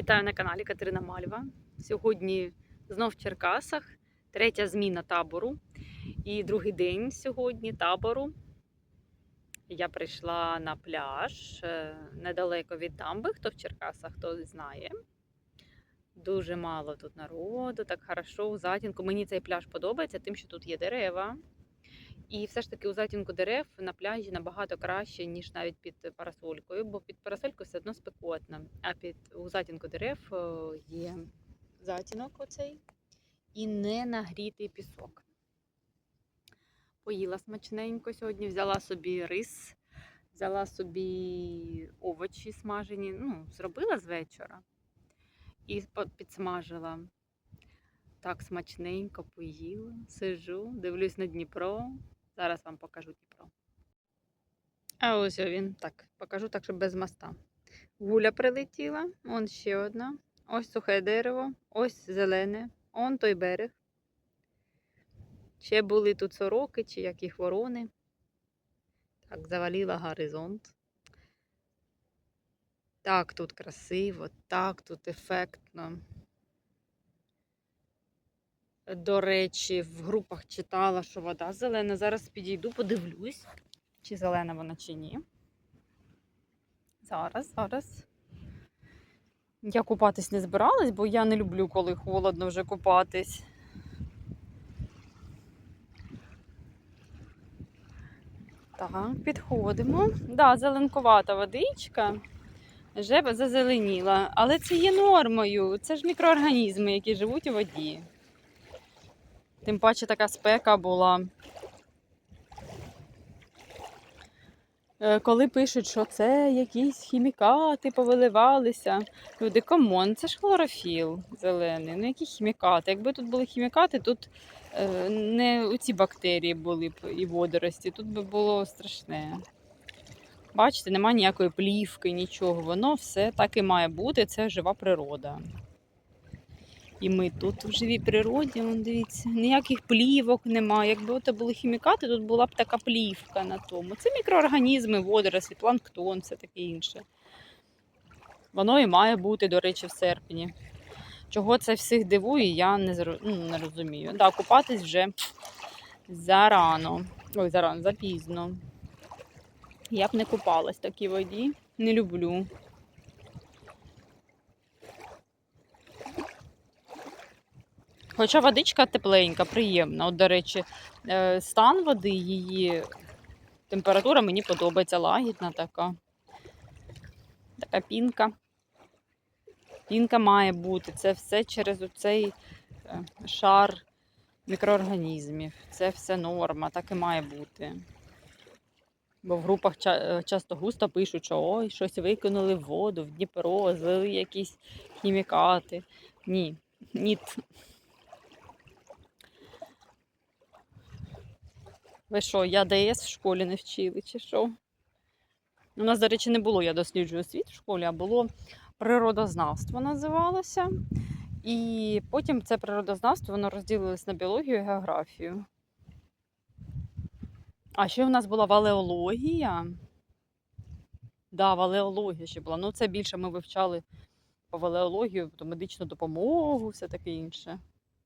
Вітаю на каналі Катерина Мальва. Сьогодні знов в Черкасах, третя зміна табору. І другий день сьогодні табору. Я прийшла на пляж е, недалеко від дамби, хто в Черкасах, хто знає. Дуже мало тут народу, так хорошо у затінку. Мені цей пляж подобається, тим, що тут є дерева. І все ж таки у затінку дерев на пляжі набагато краще, ніж навіть під парасолькою, бо під парасолькою все одно спекотно. А під у затінку дерев е, є затінок оцей і не нагрітий пісок. Поїла смачненько сьогодні, взяла собі рис, взяла собі овочі смажені, ну, зробила з вечора і підсмажила. Так смачненько поїла, сижу, дивлюсь на Дніпро. Зараз вам покажу Дніпро. А ось він. Так, покажу так, щоб без моста. Гуля прилетіла, он ще одна. Ось сухе дерево, ось зелене, он той берег. Ще були тут сороки, чи яких ворони. Так, завалила горизонт. Так, тут красиво, так, тут ефектно. До речі, в групах читала, що вода зелена. Зараз підійду, подивлюсь, чи зелена вона, чи ні. Зараз, зараз. Я купатись не збиралась, бо я не люблю, коли холодно вже купатись. Так, підходимо. Да, зеленкувата водичка. Вже зазеленіла. Але це є нормою. Це ж мікроорганізми, які живуть у воді. Тим паче така спека була. Е, Коли пишуть, що це якісь хімікати повиливалися. Люди, камон, це ж хлорофіл зелений. Ну які хімікати? Якби тут були хімікати, тут е, не ці бактерії були б і водорості, тут би було страшне. Бачите, немає ніякої плівки, нічого. Воно все так і має бути. Це жива природа. І ми тут в живій природі, вон, дивіться, ніяких плівок немає. Якби це були хімікати, тут була б така плівка на тому. Це мікроорганізми, водорослі, планктон, все таке інше. Воно і має бути, до речі, в серпні. Чого це всіх дивує, я не, зро- ну, не розумію. Да, купатись вже зарано. Ой, зарано, запізно. Я б не купалась в такій воді. Не люблю. Хоча водичка тепленька, приємна. От, до речі, е, стан води, її температура мені подобається, лагідна така. Така пінка. Пінка має бути. Це все через оцей е, шар мікроорганізмів. Це все норма, так і має бути. Бо в групах е, часто густо пишуть, що ой, щось викинули в воду, в Дніпро, злили якісь хімікати. Ні, ні. Ви що, я ДС в школі не вчили, чи що? У нас, до речі, не було, я досліджую світ в школі, а було природознавство називалося. І потім це природознавство воно розділилось на біологію і географію. А ще в нас була валеологія. Да, валеологія ще була. Ну, це більше ми вивчали по валеологію, медичну допомогу, все таке інше.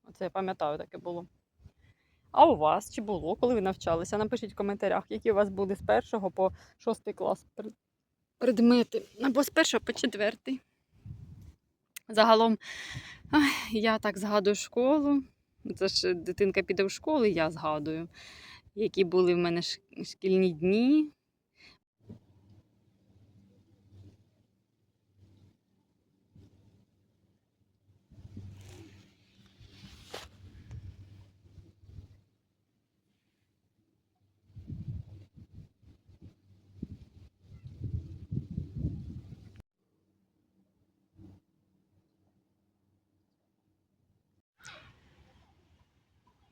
Оце я пам'ятаю, таке було. А у вас чи було, коли ви навчалися? Напишіть в коментарях, які у вас були з першого по шостий клас предмети. Або з першого по четвертий. Загалом я так згадую школу. Це ж дитинка піде в школу, я згадую, які були в мене шкільні дні.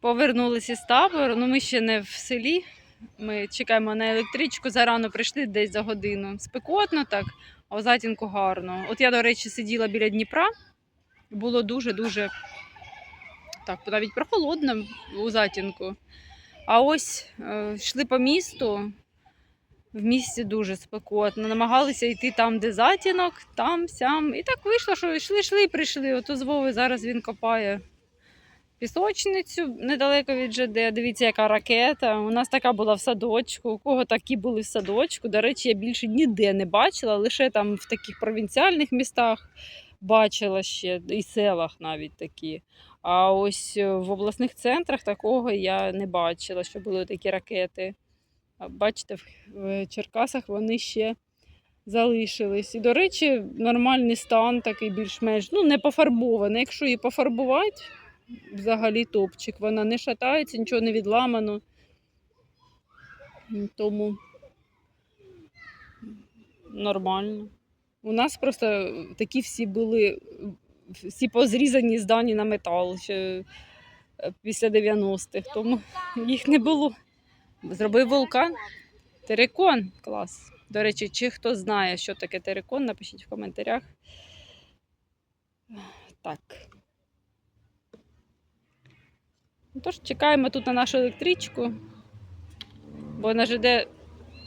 Повернулися з табору. Ну, ми ще не в селі. Ми чекаємо на електричку. Зарано прийшли десь за годину. Спекотно так, а в затінку гарно. От я, до речі, сиділа біля Дніпра. Було дуже-дуже так, навіть прохолодно у затінку. А ось е, йшли по місту. В місті дуже спекотно. Намагалися йти там, де затінок, там, сям. І так вийшло, що йшли, йшли прийшли. Ото з Вови зараз він копає пісочницю недалеко від ЖД. Дивіться, яка ракета. У нас така була в садочку. У кого такі були в садочку. До речі, я більше ніде не бачила, лише там в таких провінціальних містах бачила ще, і селах навіть такі. А ось е, в обласних центрах такого я не бачила, що були такі ракети. Бачите, в- Черкасах вони ще залишились. І, до речі, нормальний стан такий більш-менш ну, не пофарбований. Якщо її пофарбувати, взагалі топчик. Вона не шатається, нічого не відламано. Тому нормально. У нас просто такі всі були, всі позрізані, здані на метал ще е, після 90-х, тому їх не було. Зробив вулкан. Терикон. Клас. До речі, чи хто знає, що таке терикон, напишіть в коментарях. Так. Ну, Тож чекаємо тут на нашу електричку, бо на ЖД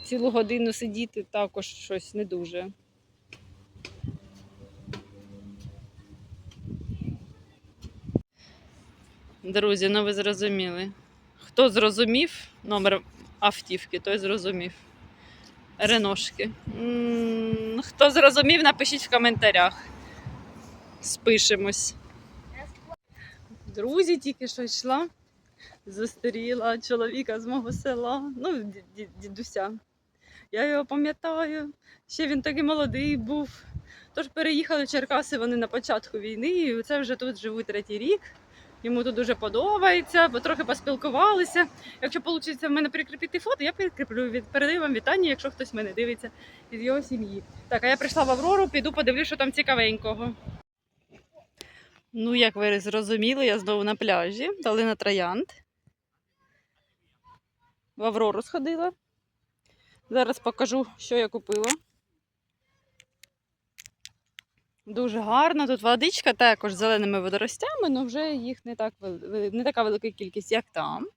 цілу годину сидіти також щось не дуже. Друзі, ну ви зрозуміли. Хто зрозумів номер автівки, той зрозумів. Реношки. Хто зрозумів, напишіть в коментарях. Спишемось. Друзі, тільки що йшла, зустріла чоловіка з мого села, ну, ді- ді- дідуся. Я його пам'ятаю, ще він такий молодий був. Тож переїхали в Черкаси вони на початку війни, і це вже тут живуть третій рік. Йому тут дуже подобається, бо трохи поспілкувалися. Якщо вийде в мене прикріпити фото, я прикріплю. Передаю вам вітання, якщо хтось мене дивиться із його сім'ї. Так, а я прийшла в Аврору, піду подивлюсь, що там цікавенького. Ну, як ви зрозуміли, я знову на пляжі, долина Троянд. В Аврору сходила. Зараз покажу, що я купила. Дуже гарно. Тут водичка також з зеленими водоростями, але вже їх не, так, не така велика кількість, як там,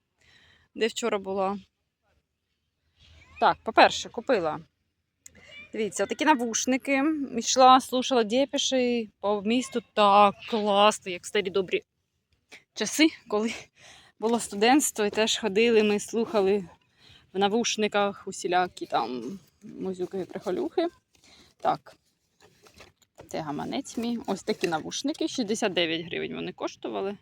де вчора була. Так, по-перше, купила. Дивіться, такі навушники. Йшла, слушала депіші по місту так класно, як старі добрі часи, коли було студентство, і теж ходили, ми слухали в навушниках усілякі там музюки прихолюхи. Так, це гаманець мій. Ось такі навушники, 69 гривень вони коштували.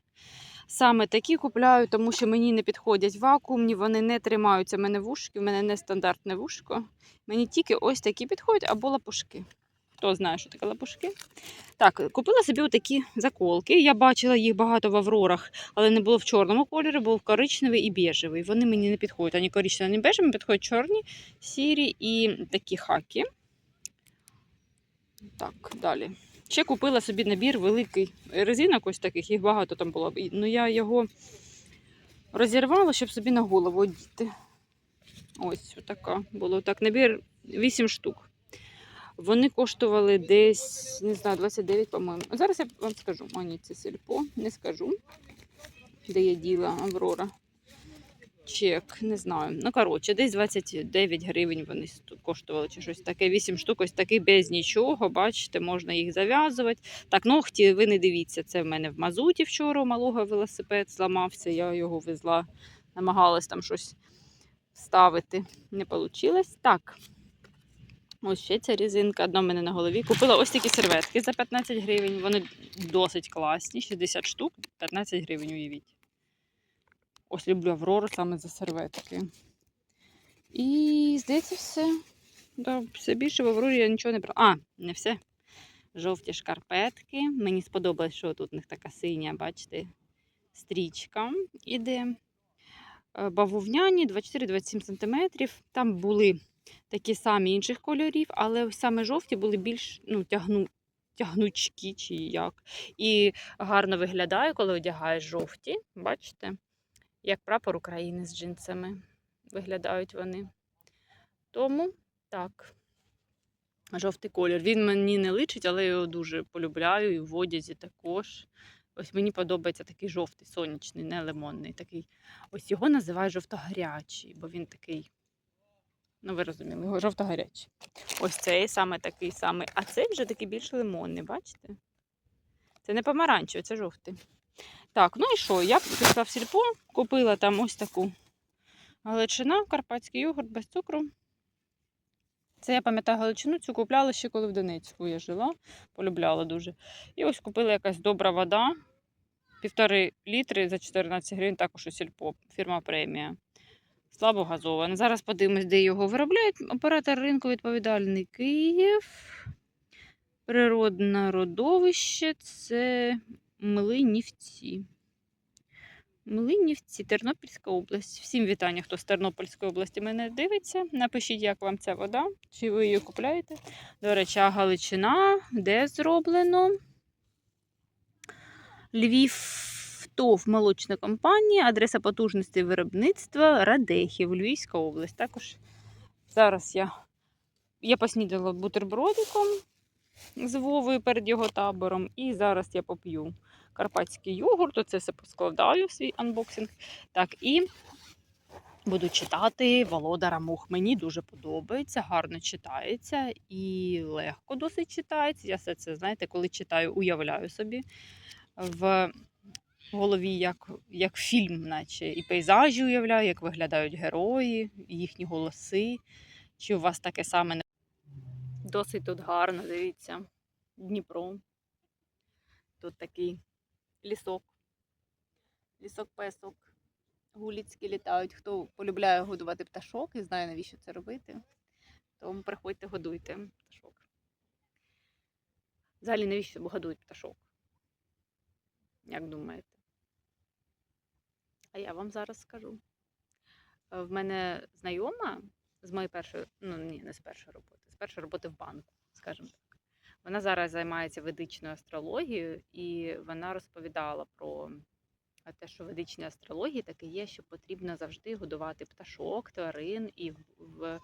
Саме такі купляю, тому що мені не підходять вакуумні, вони не тримаються в мене вушки, в мене не стандартне вушко. Мені тільки ось такі підходять або лапушки. Хто знає, що таке лапушки? Так, купила собі такі заколки. Я бачила їх багато в аврорах, але не було в чорному кольорі, був коричневий і біжевий. Вони мені не підходять. Ані коричневі, ані бежеві, мені підходять чорні, сірі і такі хаки. Так, далі. Ще купила собі набір великий резинок, ось таких, їх багато там було. Ну я його розірвала, щоб собі на голову одіти. Ось така було так. Набір 8 штук. Вони коштували десь, не знаю, 29, по-моєму. Зараз я вам скажу. О, ні, це сільпо, не скажу. Де я діла Аврора. Чек, не знаю. Ну, коротше, десь 29 гривень вони коштували чи щось таке. 8 штук, ось такий без нічого. Бачите, можна їх зав'язувати. Так, ногті ви не дивіться, це в мене в мазуті вчора малого велосипед зламався. Я його везла, намагалась там щось вставити. Не вийшло. Так. Ось ще ця різинка, одна в мене на голові. Купила ось такі серветки за 15 гривень. Вони досить класні, 60 штук, 15 гривень, уявіть. Ось люблю Аврору саме за серветки. І здається, все. Да, все більше в Аврорі я нічого не брала. А, не все. Жовті шкарпетки. Мені сподобалось, що тут у них така синя, бачите, стрічка іде. Е, Бавовняні 24-27 см. Там були такі самі інших кольорів, але саме жовті були більш ну, тягну, тягнучкі чи як. І гарно виглядає, коли одягаєш жовті. Бачите? Як прапор України з джинсами. Виглядають вони. Тому так. Жовтий колір. Він мені не личить, але я його дуже полюбляю і в одязі також. Ось мені подобається такий жовтий, сонячний, не лимонний. Такий. Ось його називають жовтогарячий, бо він такий Ну, ви розуміли, його жовто-гарячий. Ось цей саме такий самий, а цей вже такий більш лимонний, бачите? Це не помаранчевий, це жовтий. Так, ну і що? Я пішла в сільпо, купила там ось таку галичина, карпатський йогурт без цукру. Це я пам'ятаю галичину, цю купляла ще коли в Донецьку я жила, полюбляла дуже. І ось купила якась добра вода, півтори літри за 14 гривень, також у сільпо, фірма премія. Слабо газована. Зараз подивимось, де його виробляють. Оператор ринку відповідальний Київ. Природне родовище це Млинівці. Млинівці, Тернопільська область. Всім вітання, хто з Тернопільської області мене дивиться. Напишіть, як вам ця вода, чи ви її купляєте. До речі, Галичина, де зроблено? Львів ТОВ молочна компанія, адреса потужності виробництва Радехів, Львівська область. Також зараз я, я поснідала бутербродиком з Вовою перед його табором. І зараз я поп'ю карпатський йогурт. Оце все поскладаю в свій анбоксинг. Так, і буду читати Володара Мух. Мені дуже подобається, гарно читається і легко досить читається. Я все це, знаєте, коли читаю, уявляю собі в голові як, як фільм, наче і пейзажі уявляю, як виглядають герої, їхні голоси. Чи у вас таке саме не Досить тут гарно, дивіться. Дніпро. Тут такий лісок. Лісок-песок. Гуліцькі літають. Хто полюбляє годувати пташок і знає, навіщо це робити, то приходьте, годуйте пташок. Взагалі, навіщо годують пташок? Як думаєте? А я вам зараз скажу. Е, В мене знайома з моєї першої, ну ні, не з першої роботи, з першої роботи в банку, скажімо так. Вона зараз займається ведичною астрологією, і вона розповідала про те, що в ведичній астрології таке є, що потрібно завжди годувати пташок, тварин, і в,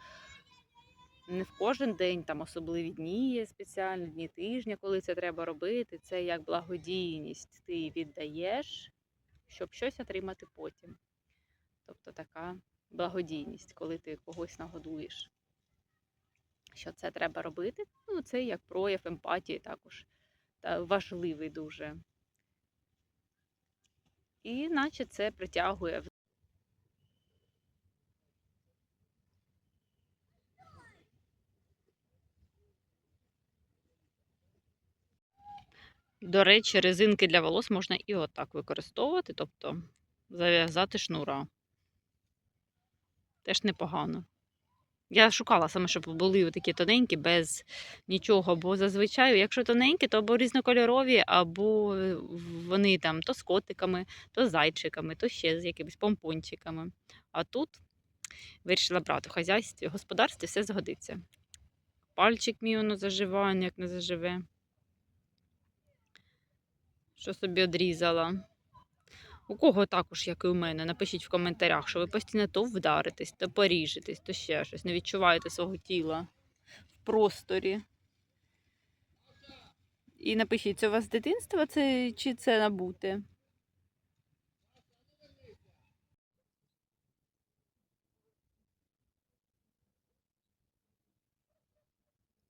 не в кожен день там особливі дні є спеціальні дні тижня, коли це треба робити. Це як благодійність. Ти віддаєш, щоб щось отримати потім. Тобто така благодійність, коли ти когось нагодуєш. Що це треба робити? Ну, це як прояв емпатії також та важливий дуже. І наче це притягує. До речі, резинки для волос можна і отак використовувати, тобто зав'язати шнура. Теж непогано. Я шукала саме, щоб були такі тоненькі, без нічого. Бо зазвичай, якщо тоненькі, то або різнокольорові, або е, вони там то з котиками, то з зайчиками, то ще з якимись помпончиками. А тут вирішила брати в хазяйстві, господарстві все згодиться. Пальчик мій воно заживає, як не заживе. Що собі одрізала. У кого також, як і у мене, напишіть в коментарях, що ви постійно то вдаритесь, то поріжетесь, то ще щось. Не відчуваєте свого тіла в просторі. І напишіть, це у вас з дитинства це, чи це набуте?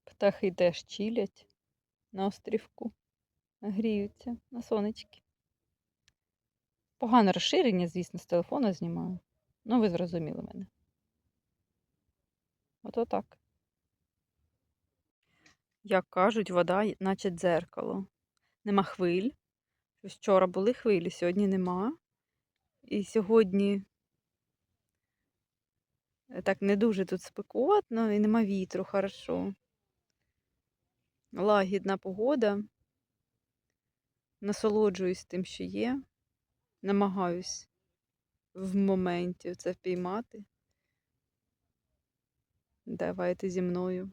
Птахи теж чилять на острівку, гріються на сонечки. Погане розширення, звісно, з телефона знімаю. Ну, ви зрозуміли мене. Ото так. Як кажуть, вода наче дзеркало. Нема хвиль. Вчора були хвилі, сьогодні нема. І сьогодні е, так не дуже тут спекотно і нема вітру, хорошо. Лагідна погода. Насолоджуюсь тим, що є. Намагаюсь в моменті це впіймати. Давайте зі мною.